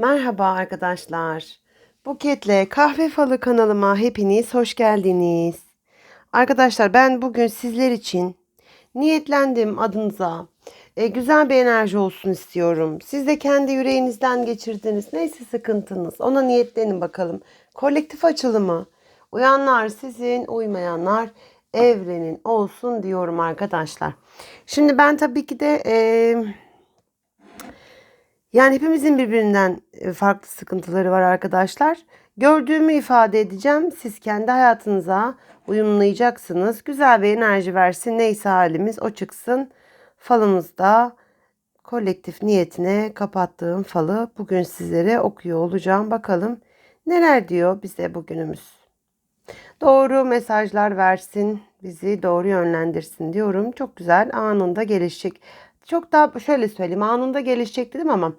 Merhaba arkadaşlar. Buketle Kahve Falı kanalıma hepiniz hoş geldiniz. Arkadaşlar ben bugün sizler için niyetlendim adınıza. E, güzel bir enerji olsun istiyorum. Siz de kendi yüreğinizden geçirdiniz. Neyse sıkıntınız. Ona niyetlenin bakalım. Kolektif açılımı. Uyanlar sizin, uymayanlar evrenin olsun diyorum arkadaşlar. Şimdi ben tabii ki de... E, yani hepimizin birbirinden e, farklı sıkıntıları var arkadaşlar. Gördüğümü ifade edeceğim. Siz kendi hayatınıza uyumlayacaksınız. Güzel bir enerji versin. Neyse halimiz o çıksın. Falımızda kolektif niyetine kapattığım falı bugün sizlere okuyor olacağım. Bakalım neler diyor bize bugünümüz. Doğru mesajlar versin, bizi doğru yönlendirsin diyorum. Çok güzel anında gelişecek çok daha şöyle söyleyeyim anında gelişecek dedim ama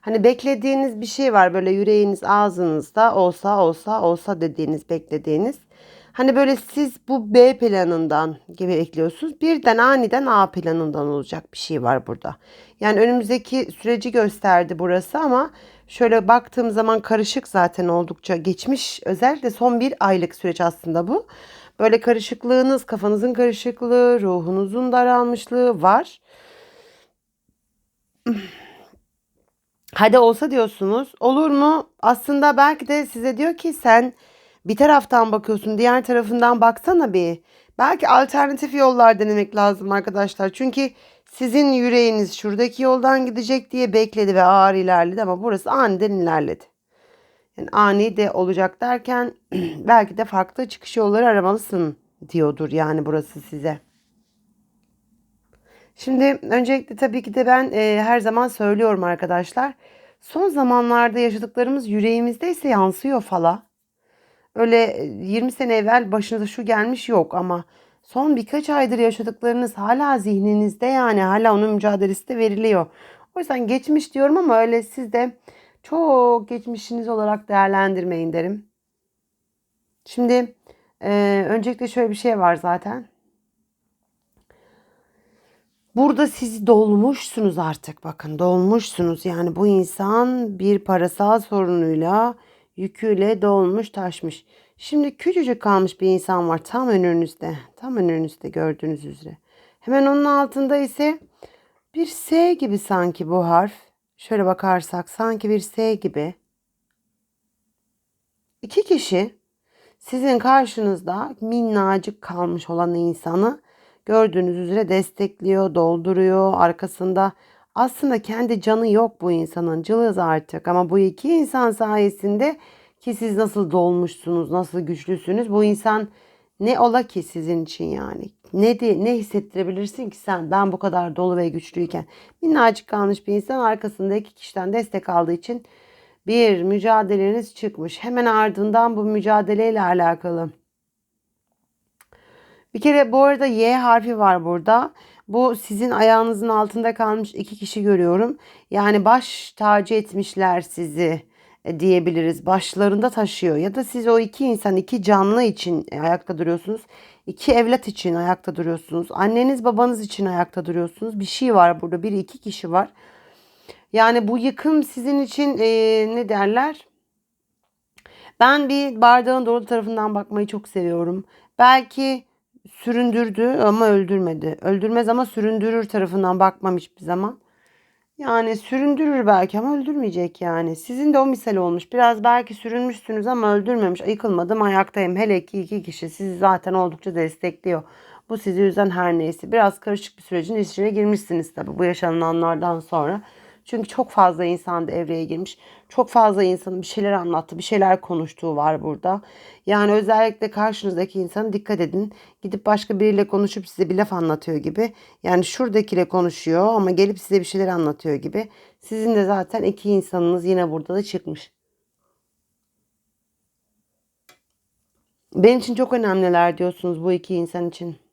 hani beklediğiniz bir şey var böyle yüreğiniz ağzınızda olsa olsa olsa dediğiniz beklediğiniz. Hani böyle siz bu B planından gibi ekliyorsunuz. Birden aniden A planından olacak bir şey var burada. Yani önümüzdeki süreci gösterdi burası ama şöyle baktığım zaman karışık zaten oldukça geçmiş. Özellikle son bir aylık süreç aslında bu. Böyle karışıklığınız, kafanızın karışıklığı, ruhunuzun daralmışlığı var. Hadi olsa diyorsunuz. Olur mu? Aslında belki de size diyor ki sen bir taraftan bakıyorsun, diğer tarafından baksana bir. Belki alternatif yollar denemek lazım arkadaşlar. Çünkü sizin yüreğiniz şuradaki yoldan gidecek diye bekledi ve ağır ilerledi ama burası aniden ilerledi. Yani ani de olacak derken belki de farklı çıkış yolları aramalısın diyordur yani burası size. Şimdi öncelikle tabii ki de ben e, her zaman söylüyorum arkadaşlar. Son zamanlarda yaşadıklarımız yüreğimizde ise yansıyor fala. Öyle 20 sene evvel başınıza şu gelmiş yok ama son birkaç aydır yaşadıklarınız hala zihninizde yani hala onun mücadelesi de veriliyor. O yüzden geçmiş diyorum ama öyle siz de çok geçmişiniz olarak değerlendirmeyin derim. Şimdi e, öncelikle şöyle bir şey var zaten. Burada siz dolmuşsunuz artık bakın dolmuşsunuz. Yani bu insan bir parasal sorunuyla yüküyle dolmuş taşmış. Şimdi küçücük kalmış bir insan var tam önünüzde. Tam önünüzde gördüğünüz üzere. Hemen onun altında ise bir S gibi sanki bu harf. Şöyle bakarsak sanki bir S gibi. İki kişi sizin karşınızda minnacık kalmış olan insanı gördüğünüz üzere destekliyor, dolduruyor arkasında. Aslında kendi canı yok bu insanın cılız artık ama bu iki insan sayesinde ki siz nasıl dolmuşsunuz, nasıl güçlüsünüz bu insan ne ola ki sizin için yani? Ne de, ne hissettirebilirsin ki sen ben bu kadar dolu ve güçlüyken? Minnacık kalmış bir insan arkasında iki kişiden destek aldığı için bir mücadeleniz çıkmış. Hemen ardından bu mücadeleyle alakalı bir kere bu arada Y harfi var burada. Bu sizin ayağınızın altında kalmış iki kişi görüyorum. Yani baş tacı etmişler sizi e, diyebiliriz. Başlarında taşıyor ya da siz o iki insan, iki canlı için ayakta duruyorsunuz. İki evlat için ayakta duruyorsunuz. Anneniz babanız için ayakta duruyorsunuz. Bir şey var burada. Bir iki kişi var. Yani bu yıkım sizin için e, ne derler? Ben bir bardağın dolu tarafından bakmayı çok seviyorum. Belki süründürdü ama öldürmedi. Öldürmez ama süründürür tarafından bakmam hiçbir zaman. Yani süründürür belki ama öldürmeyecek yani. Sizin de o misal olmuş. Biraz belki sürünmüşsünüz ama öldürmemiş. Yıkılmadım ayaktayım. Hele ki iki kişi sizi zaten oldukça destekliyor. Bu sizi üzen her neyse. Biraz karışık bir sürecin içine girmişsiniz tabii bu yaşananlardan sonra. Çünkü çok fazla insan devreye girmiş. Çok fazla insanın bir şeyler anlattı, bir şeyler konuştuğu var burada. Yani özellikle karşınızdaki insana dikkat edin. Gidip başka biriyle konuşup size bir laf anlatıyor gibi. Yani şuradakiyle konuşuyor ama gelip size bir şeyler anlatıyor gibi. Sizin de zaten iki insanınız yine burada da çıkmış. Benim için çok önemliler diyorsunuz bu iki insan için.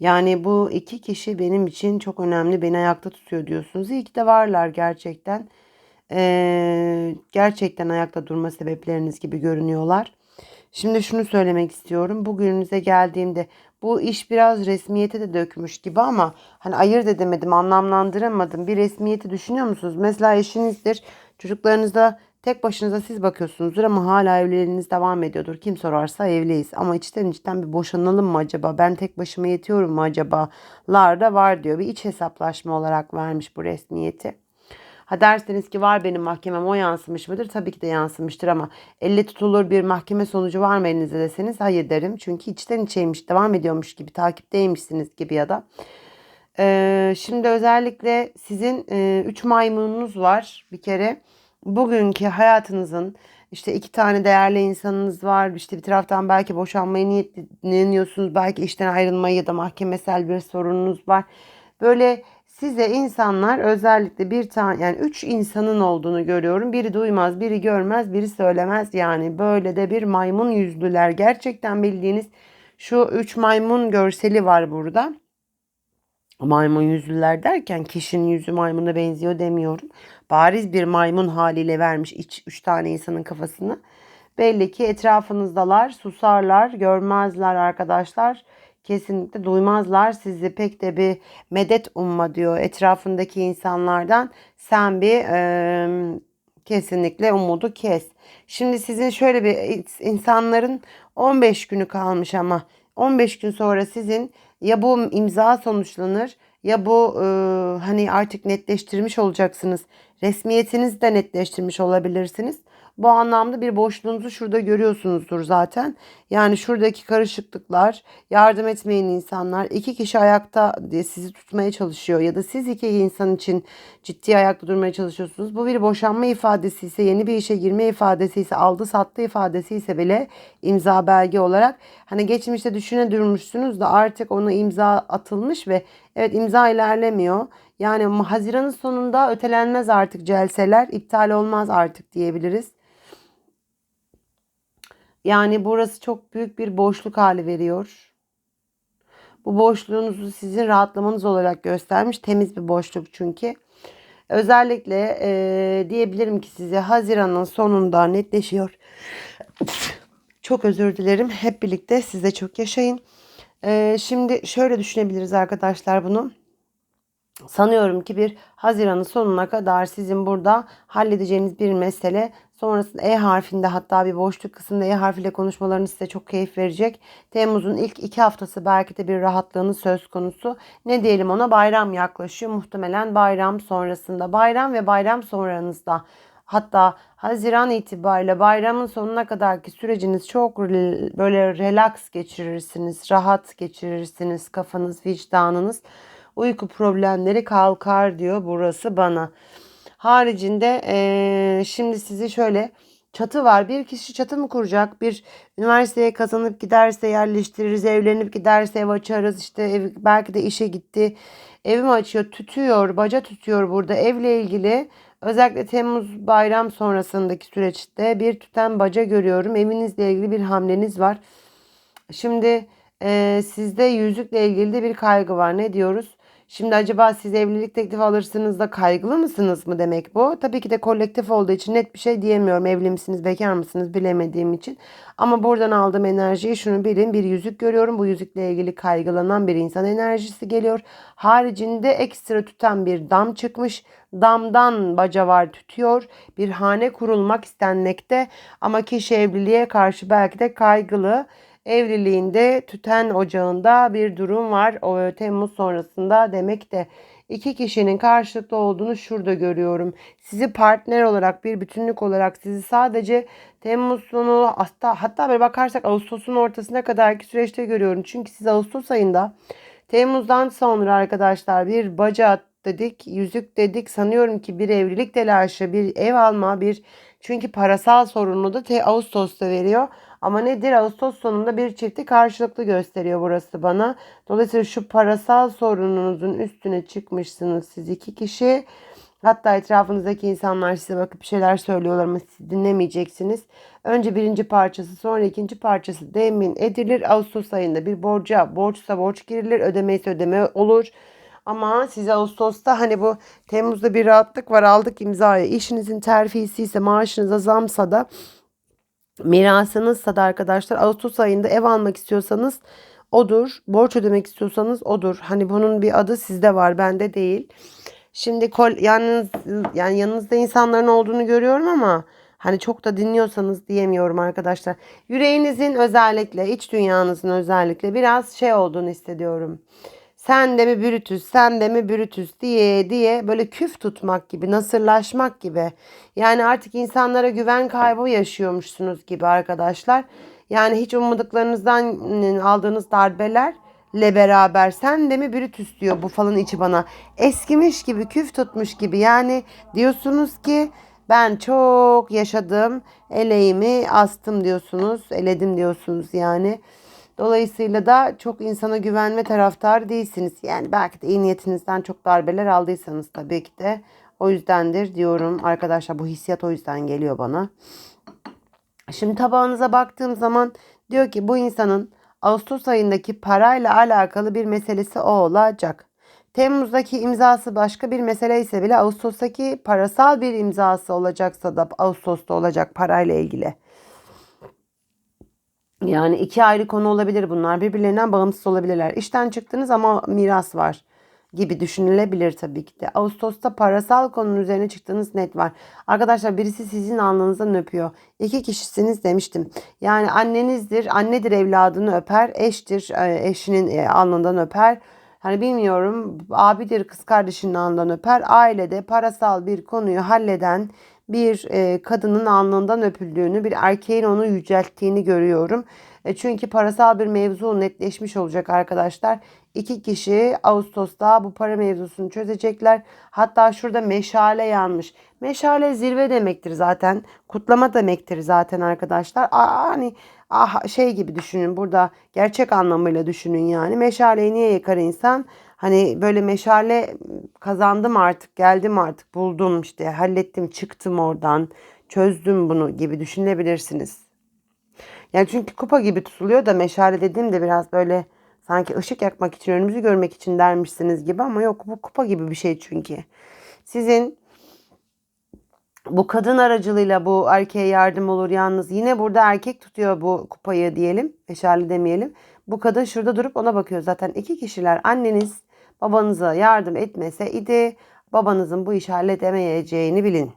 Yani bu iki kişi benim için çok önemli. Beni ayakta tutuyor diyorsunuz. İyi ki de varlar gerçekten. Ee, gerçekten ayakta durma sebepleriniz gibi görünüyorlar. Şimdi şunu söylemek istiyorum. Bugününüze geldiğimde bu iş biraz resmiyete de dökmüş gibi ama hani ayırt edemedim, anlamlandıramadım. Bir resmiyeti düşünüyor musunuz? Mesela eşinizdir, çocuklarınızda tek başınıza siz bakıyorsunuzdur ama hala evliliğiniz devam ediyordur. Kim sorarsa evliyiz ama içten içten bir boşanalım mı acaba? Ben tek başıma yetiyorum mu acaba? Lar da var diyor. Bir iç hesaplaşma olarak vermiş bu resmiyeti. Ha derseniz ki var benim mahkemem o yansımış mıdır? Tabii ki de yansımıştır ama elle tutulur bir mahkeme sonucu var mı elinizde deseniz hayır derim. Çünkü içten içeymiş devam ediyormuş gibi takipteymişsiniz gibi ya da. Ee, şimdi özellikle sizin 3 maymununuz var bir kere. Bugünkü hayatınızın işte iki tane değerli insanınız var. İşte bir taraftan belki boşanmayı niyetleniyorsunuz. Belki işten ayrılmayı ya da mahkemesel bir sorununuz var. Böyle size insanlar özellikle bir tane yani üç insanın olduğunu görüyorum. Biri duymaz, biri görmez, biri söylemez. Yani böyle de bir maymun yüzlüler. Gerçekten bildiğiniz şu üç maymun görseli var burada. Maymun yüzlüler derken kişinin yüzü maymuna benziyor demiyorum. Bariz bir maymun haliyle vermiş iç üç tane insanın kafasını. Belli ki etrafınızdalar, susarlar, görmezler arkadaşlar kesinlikle duymazlar sizi pek de bir medet umma diyor etrafındaki insanlardan sen bir e, kesinlikle umudu kes. Şimdi sizin şöyle bir insanların 15 günü kalmış ama 15 gün sonra sizin ya bu imza sonuçlanır ya bu e, hani artık netleştirmiş olacaksınız. Resmiyetinizi de netleştirmiş olabilirsiniz. Bu anlamda bir boşluğunuzu şurada görüyorsunuzdur zaten. Yani şuradaki karışıklıklar, yardım etmeyen insanlar, iki kişi ayakta diye sizi tutmaya çalışıyor ya da siz iki insan için ciddi ayakta durmaya çalışıyorsunuz. Bu bir boşanma ifadesi ise, yeni bir işe girme ifadesi ise, aldı sattı ifadesi ise bile imza belge olarak hani geçmişte düşüne durmuşsunuz da artık onu imza atılmış ve evet imza ilerlemiyor. Yani Haziran'ın sonunda ötelenmez artık celseler, iptal olmaz artık diyebiliriz. Yani burası çok büyük bir boşluk hali veriyor. Bu boşluğunuzu sizin rahatlamanız olarak göstermiş. Temiz bir boşluk çünkü. Özellikle e, diyebilirim ki size Haziran'ın sonunda netleşiyor. çok özür dilerim. Hep birlikte size çok yaşayın. E, şimdi şöyle düşünebiliriz arkadaşlar bunu. Sanıyorum ki bir Haziran'ın sonuna kadar sizin burada halledeceğiniz bir mesele Sonrasında E harfinde hatta bir boşluk kısmında E harfiyle konuşmalarınız size çok keyif verecek. Temmuz'un ilk iki haftası belki de bir rahatlığınız söz konusu. Ne diyelim ona bayram yaklaşıyor. Muhtemelen bayram sonrasında. Bayram ve bayram sonranızda. Hatta Haziran itibariyle bayramın sonuna kadarki süreciniz çok böyle relax geçirirsiniz, rahat geçirirsiniz, kafanız, vicdanınız, uyku problemleri kalkar diyor burası bana. Haricinde ee, şimdi sizi şöyle çatı var. Bir kişi çatı mı kuracak? Bir üniversiteye kazanıp giderse yerleştiririz. Evlenip giderse ev açarız. İşte ev, belki de işe gitti. Evimi açıyor, tütüyor, baca tutuyor burada. Evle ilgili özellikle Temmuz bayram sonrasındaki süreçte bir tüten baca görüyorum. Evinizle ilgili bir hamleniz var. Şimdi e, sizde yüzükle ilgili de bir kaygı var. Ne diyoruz? Şimdi acaba siz evlilik teklifi alırsınız da kaygılı mısınız mı demek bu? Tabii ki de kolektif olduğu için net bir şey diyemiyorum. Evli misiniz, bekar mısınız bilemediğim için. Ama buradan aldığım enerjiyi şunu bilin. Bir yüzük görüyorum. Bu yüzükle ilgili kaygılanan bir insan enerjisi geliyor. Haricinde ekstra tutan bir dam çıkmış. Damdan baca var tütüyor. Bir hane kurulmak istenmekte. Ama kişi evliliğe karşı belki de kaygılı evliliğinde tüten ocağında bir durum var. O Temmuz sonrasında demek de iki kişinin karşılıklı olduğunu şurada görüyorum. Sizi partner olarak bir bütünlük olarak sizi sadece Temmuz sonu hatta hatta bir bakarsak Ağustos'un ortasına kadarki süreçte görüyorum. Çünkü siz Ağustos ayında Temmuz'dan sonra arkadaşlar bir baca dedik, yüzük dedik. Sanıyorum ki bir evlilik telaşı, bir ev alma, bir çünkü parasal sorunu da te Ağustos'ta veriyor. Ama nedir? Ağustos sonunda bir çifti karşılıklı gösteriyor burası bana. Dolayısıyla şu parasal sorununuzun üstüne çıkmışsınız siz iki kişi. Hatta etrafınızdaki insanlar size bakıp şeyler söylüyorlar ama siz dinlemeyeceksiniz. Önce birinci parçası sonra ikinci parçası temin edilir. Ağustos ayında bir borca borçsa borç girilir ödemeyse ödeme olur. Ama size Ağustos'ta hani bu Temmuz'da bir rahatlık var aldık imzayı. İşinizin terfisi ise maaşınıza zamsa da mirasınızsa da arkadaşlar Ağustos ayında ev almak istiyorsanız odur. Borç ödemek istiyorsanız odur. Hani bunun bir adı sizde var, bende değil. Şimdi kol yalnız yani yanınızda insanların olduğunu görüyorum ama hani çok da dinliyorsanız diyemiyorum arkadaşlar. Yüreğinizin özellikle iç dünyanızın özellikle biraz şey olduğunu hissediyorum. Sen de mi Brutus, sen de mi Brutus diye diye böyle küf tutmak gibi, nasırlaşmak gibi. Yani artık insanlara güven kaybı yaşıyormuşsunuz gibi arkadaşlar. Yani hiç ummadıklarınızdan aldığınız darbelerle beraber sen de mi Brutus diyor bu falın içi bana. Eskimiş gibi, küf tutmuş gibi. Yani diyorsunuz ki ben çok yaşadım, eleğimi astım diyorsunuz, eledim diyorsunuz yani. Dolayısıyla da çok insana güvenme taraftarı değilsiniz. Yani belki de iyi niyetinizden çok darbeler aldıysanız tabii ki de o yüzdendir diyorum. Arkadaşlar bu hissiyat o yüzden geliyor bana. Şimdi tabağınıza baktığım zaman diyor ki bu insanın Ağustos ayındaki parayla alakalı bir meselesi o olacak. Temmuz'daki imzası başka bir mesele ise bile Ağustos'taki parasal bir imzası olacaksa da Ağustos'ta olacak parayla ilgili. Yani iki ayrı konu olabilir bunlar. Birbirlerinden bağımsız olabilirler. İşten çıktınız ama miras var gibi düşünülebilir tabii ki de. Ağustos'ta parasal konunun üzerine çıktığınız net var. Arkadaşlar birisi sizin alnınızdan öpüyor. İki kişisiniz demiştim. Yani annenizdir, annedir evladını öper, eştir e, eşinin e, alnından öper. Hani bilmiyorum abidir kız kardeşinin alnından öper. Ailede parasal bir konuyu halleden bir e, kadının alnından öpüldüğünü, bir erkeğin onu yücelttiğini görüyorum. E, çünkü parasal bir mevzu netleşmiş olacak arkadaşlar. İki kişi Ağustos'ta bu para mevzusunu çözecekler. Hatta şurada meşale yanmış. Meşale zirve demektir zaten. Kutlama demektir zaten arkadaşlar. Aa, hani ah, şey gibi düşünün burada gerçek anlamıyla düşünün yani. Meşaleyi niye yakar insan? Hani böyle meşale kazandım artık, geldim artık, buldum işte, hallettim, çıktım oradan, çözdüm bunu gibi düşünebilirsiniz. Yani çünkü kupa gibi tutuluyor da meşale dediğim de biraz böyle sanki ışık yakmak için, önümüzü görmek için dermişsiniz gibi ama yok bu kupa gibi bir şey çünkü. Sizin bu kadın aracılığıyla bu erkeğe yardım olur yalnız. Yine burada erkek tutuyor bu kupayı diyelim. Meşale demeyelim. Bu kadın şurada durup ona bakıyor. Zaten iki kişiler anneniz babanıza yardım etmese idi babanızın bu işi halledemeyeceğini bilin.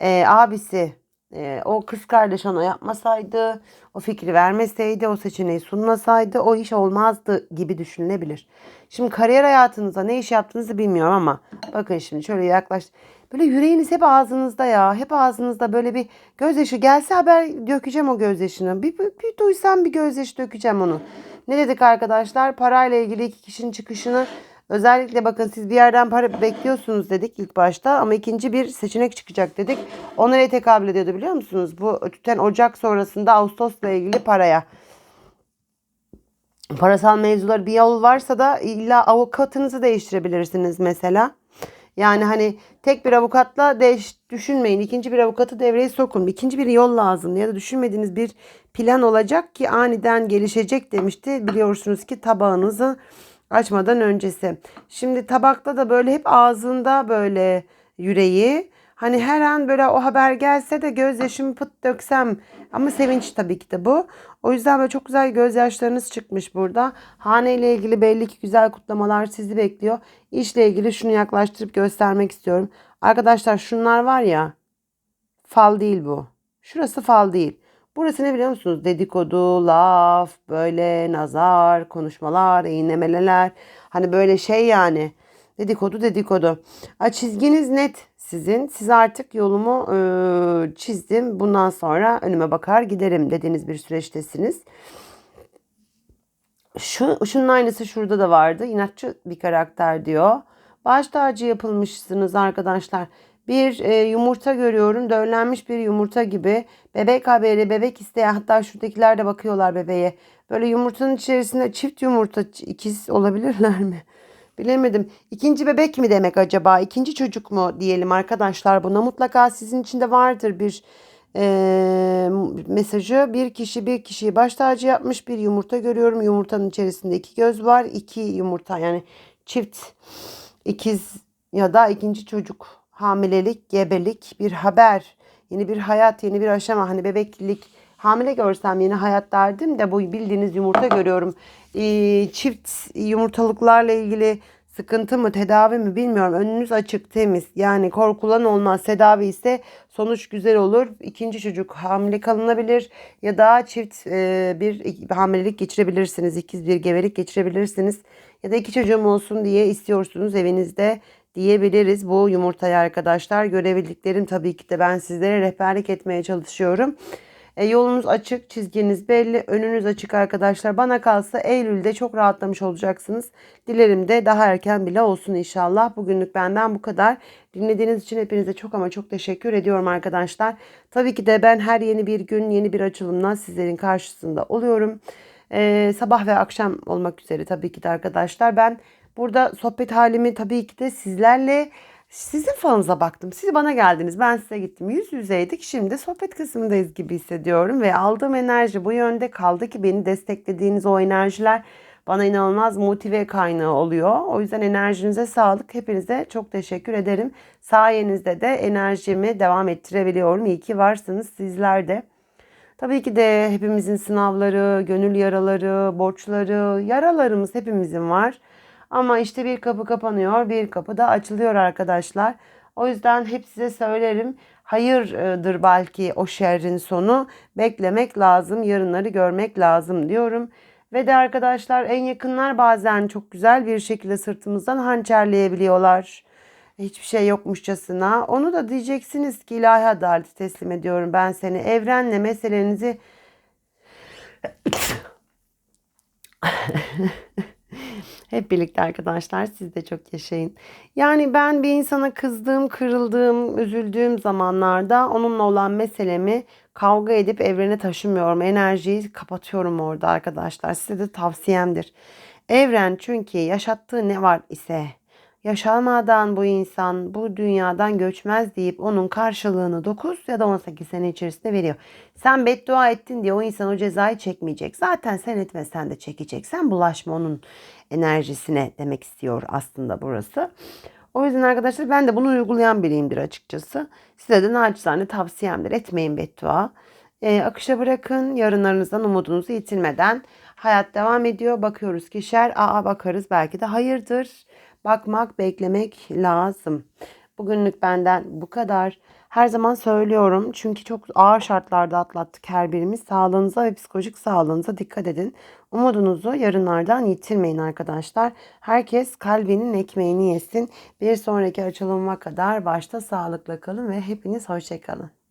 Ee, abisi e, o kız kardeş ona yapmasaydı, o fikri vermeseydi, o seçeneği sunmasaydı o iş olmazdı gibi düşünülebilir. Şimdi kariyer hayatınızda ne iş yaptığınızı bilmiyorum ama bakın şimdi şöyle yaklaş. Böyle yüreğiniz hep ağzınızda ya. Hep ağzınızda böyle bir gözyaşı gelse haber dökeceğim o gözyaşını. Bir, bir, bir duysam bir gözyaşı dökeceğim onu. Ne dedik arkadaşlar? Parayla ilgili iki kişinin çıkışını Özellikle bakın siz bir yerden para bekliyorsunuz dedik ilk başta ama ikinci bir seçenek çıkacak dedik. O nereye tekabül ediyordu biliyor musunuz? Bu tüten Ocak sonrasında Ağustos'la ilgili paraya. Parasal mevzular bir yol varsa da illa avukatınızı değiştirebilirsiniz mesela. Yani hani tek bir avukatla değiş, düşünmeyin. İkinci bir avukatı devreye sokun. İkinci bir yol lazım ya da düşünmediğiniz bir plan olacak ki aniden gelişecek demişti. Biliyorsunuz ki tabağınızı açmadan öncesi. Şimdi tabakta da böyle hep ağzında böyle yüreği. Hani her an böyle o haber gelse de gözyaşımı pıt döksem ama sevinç tabii ki de bu. O yüzden böyle çok güzel gözyaşlarınız çıkmış burada. Hane ile ilgili belli ki güzel kutlamalar sizi bekliyor. İşle ilgili şunu yaklaştırıp göstermek istiyorum. Arkadaşlar şunlar var ya fal değil bu. Şurası fal değil. Burası ne biliyor musunuz? Dedikodu, laf, böyle nazar, konuşmalar, iğnemeleler. Hani böyle şey yani. Dedikodu dedikodu. A, çizginiz net sizin. Siz artık yolumu e, çizdim. Bundan sonra önüme bakar giderim dediğiniz bir süreçtesiniz. Şu, şunun aynısı şurada da vardı. İnatçı bir karakter diyor. Baş tacı yapılmışsınız arkadaşlar. Bir e, yumurta görüyorum. Döllenmiş bir yumurta gibi. Bebek haberi, bebek isteyen hatta şuradakiler de bakıyorlar bebeğe. Böyle yumurtanın içerisinde çift yumurta ikiz olabilirler mi? Bilemedim. İkinci bebek mi demek acaba? İkinci çocuk mu diyelim arkadaşlar buna. Mutlaka sizin içinde vardır bir e, mesajı. Bir kişi bir kişiyi baş tacı yapmış bir yumurta görüyorum. Yumurtanın içerisinde iki göz var. iki yumurta yani çift ikiz ya da ikinci çocuk hamilelik, gebelik, bir haber, yeni bir hayat, yeni bir aşama. Hani bebeklik, Hamile görsem yeni hayat derdim de bu bildiğiniz yumurta görüyorum. Ee, çift yumurtalıklarla ilgili sıkıntı mı tedavi mi bilmiyorum. Önünüz açık temiz. Yani korkulan olmaz. Tedavi ise sonuç güzel olur. İkinci çocuk hamile kalınabilir ya da çift e, bir hamilelik geçirebilirsiniz. İkiz bir gebelik geçirebilirsiniz. Ya da iki çocuğum olsun diye istiyorsunuz evinizde diyebiliriz bu yumurtayı arkadaşlar. Görebildiklerim tabii ki de ben sizlere rehberlik etmeye çalışıyorum. E, yolunuz açık, çizginiz belli, önünüz açık arkadaşlar. Bana kalsa Eylül'de çok rahatlamış olacaksınız. Dilerim de daha erken bile olsun inşallah. Bugünlük benden bu kadar. Dinlediğiniz için hepinize çok ama çok teşekkür ediyorum arkadaşlar. Tabii ki de ben her yeni bir gün, yeni bir açılımla sizlerin karşısında oluyorum. E, sabah ve akşam olmak üzere tabii ki de arkadaşlar. Ben burada sohbet halimi tabii ki de sizlerle sizin falınıza baktım. Siz bana geldiniz. Ben size gittim. Yüz yüzeydik. Şimdi sohbet kısmındayız gibi hissediyorum. Ve aldığım enerji bu yönde kaldı ki beni desteklediğiniz o enerjiler bana inanılmaz motive kaynağı oluyor. O yüzden enerjinize sağlık. Hepinize çok teşekkür ederim. Sayenizde de enerjimi devam ettirebiliyorum. İyi ki varsınız sizler de. Tabii ki de hepimizin sınavları, gönül yaraları, borçları, yaralarımız hepimizin var. Ama işte bir kapı kapanıyor, bir kapı da açılıyor arkadaşlar. O yüzden hep size söylerim. Hayırdır belki o şerrin sonu. Beklemek lazım, yarınları görmek lazım diyorum. Ve de arkadaşlar en yakınlar bazen çok güzel bir şekilde sırtımızdan hançerleyebiliyorlar. Hiçbir şey yokmuşçasına. Onu da diyeceksiniz ki ilahi adaleti teslim ediyorum ben seni. Evrenle meselenizi Hep birlikte arkadaşlar siz de çok yaşayın. Yani ben bir insana kızdığım, kırıldığım, üzüldüğüm zamanlarda onunla olan meselemi kavga edip evrene taşımıyorum. Enerjiyi kapatıyorum orada arkadaşlar. Size de tavsiyemdir. Evren çünkü yaşattığı ne var ise yaşamadan bu insan bu dünyadan göçmez deyip onun karşılığını 9 ya da 18 sene içerisinde veriyor. Sen beddua ettin diye o insan o cezayı çekmeyecek. Zaten sen etmesen de çekecek. Sen bulaşma onun enerjisine demek istiyor aslında burası. O yüzden arkadaşlar ben de bunu uygulayan biriyimdir açıkçası. Size de naçizane tavsiyemdir. Etmeyin beddua. E, akışa bırakın. Yarınlarınızdan umudunuzu yitirmeden. Hayat devam ediyor. Bakıyoruz ki şer. Aa bakarız belki de hayırdır. Bakmak, beklemek lazım. Bugünlük benden bu kadar. Her zaman söylüyorum çünkü çok ağır şartlarda atlattık her birimiz. Sağlığınıza ve psikolojik sağlığınıza dikkat edin. Umudunuzu yarınlardan yitirmeyin arkadaşlar. Herkes kalbinin ekmeğini yesin. Bir sonraki açılıma kadar başta sağlıkla kalın ve hepiniz hoşçakalın.